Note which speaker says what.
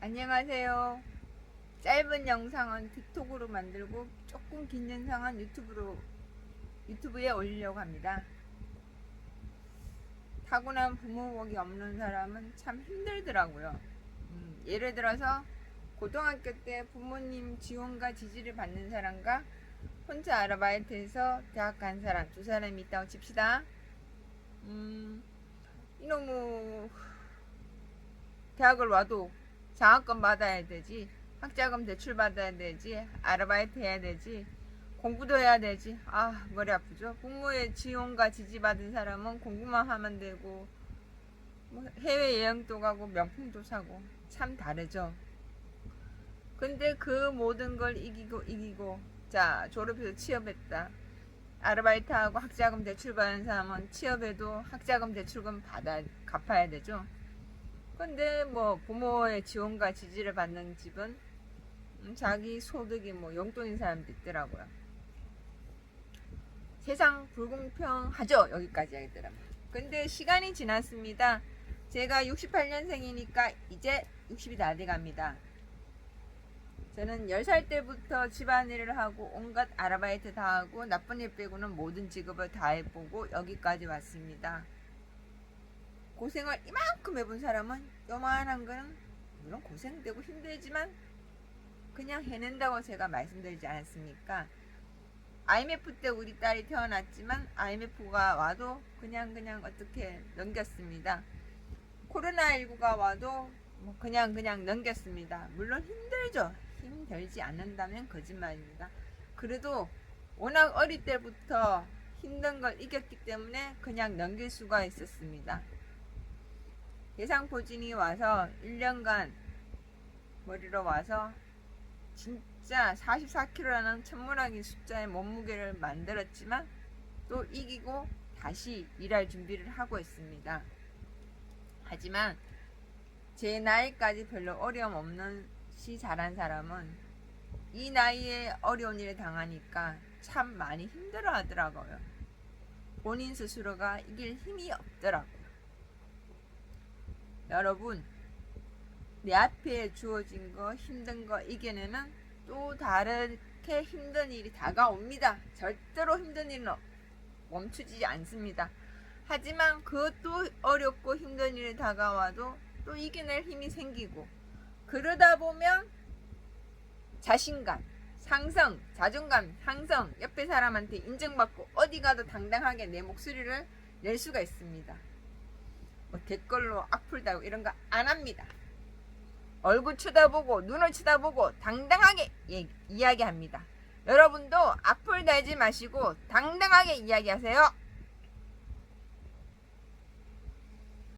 Speaker 1: 안녕하세요. 짧은 영상은 틱톡으로 만들고 조금 긴 영상은 유튜브로 유튜브에 올리려고 합니다. 타고난 부모복이 없는 사람은 참 힘들더라고요. 음, 예를 들어서 고등학교 때 부모님 지원과 지지를 받는 사람과 혼자 아르바이트해서 대학 간 사람 두 사람이 있다고 칩시다. 음, 이놈의 대학을 와도 장학금 받아야 되지 학자금 대출 받아야 되지 아르바이트 해야 되지 공부도 해야 되지. 아 머리 아프죠? 부모의 지원과 지지 받은 사람은 공부만 하면 되고 뭐 해외 여행도 가고 명품도 사고 참 다르죠? 근데 그 모든 걸 이기고 이기고 자 졸업해서 취업했다. 아르바이트하고 학자금 대출 받은 사람은 취업해도 학자금 대출금 받아 갚아야 되죠 근데 뭐 부모의 지원과 지지를 받는 집은 음, 자기 소득이 뭐 용돈인 사람도 있더라고요. 세상 불공평하죠 여기까지 하더라고요. 근데 시간이 지났습니다. 제가 68년생이니까 이제 60이 다 돼갑니다. 저는 10살 때부터 집안일을 하고 온갖 아르바이트 다 하고 나쁜 일 빼고는 모든 직업을 다 해보고 여기까지 왔습니다. 고생을 이만큼 해본 사람은 요만한 거는 물론 고생되고 힘들지만 그냥 해낸다고 제가 말씀드리지 않았습니까? IMF 때 우리 딸이 태어났지만 IMF가 와도 그냥 그냥 어떻게 넘겼습니다. 코로나19가 와도 뭐 그냥 그냥 넘겼습니다. 물론 힘들죠. 힘들지 않는다면 거짓말입니다. 그래도 워낙 어릴 때부터 힘든 걸 이겼기 때문에 그냥 넘길 수가 있었습니다. 대상포진이 와서 1년간 머리로 와서 진짜 44kg라는 천문학인 숫자의 몸무게를 만들었지만 또 이기고 다시 일할 준비를 하고 있습니다. 하지만 제 나이까지 별로 어려움 없는 시 자란 사람은 이 나이에 어려운 일을 당하니까 참 많이 힘들어 하더라고요. 본인 스스로가 이길 힘이 없더라고요. 여러분, 내 앞에 주어진 거, 힘든 거 이겨내는 또 다르게 힘든 일이 다가옵니다. 절대로 힘든 일은 멈추지 않습니다. 하지만 그것도 어렵고 힘든 일이 다가와도 또 이겨낼 힘이 생기고 그러다 보면 자신감, 상성, 자존감, 상성, 옆에 사람한테 인정받고 어디 가도 당당하게 내 목소리를 낼 수가 있습니다. 뭐 댓글로 악플 달고 이런 거 안 합니다. 얼굴 쳐다보고 눈을 쳐다보고 당당하게 예, 이야기합니다. 여러분도 악플 달지 마시고 당당하게 이야기하세요.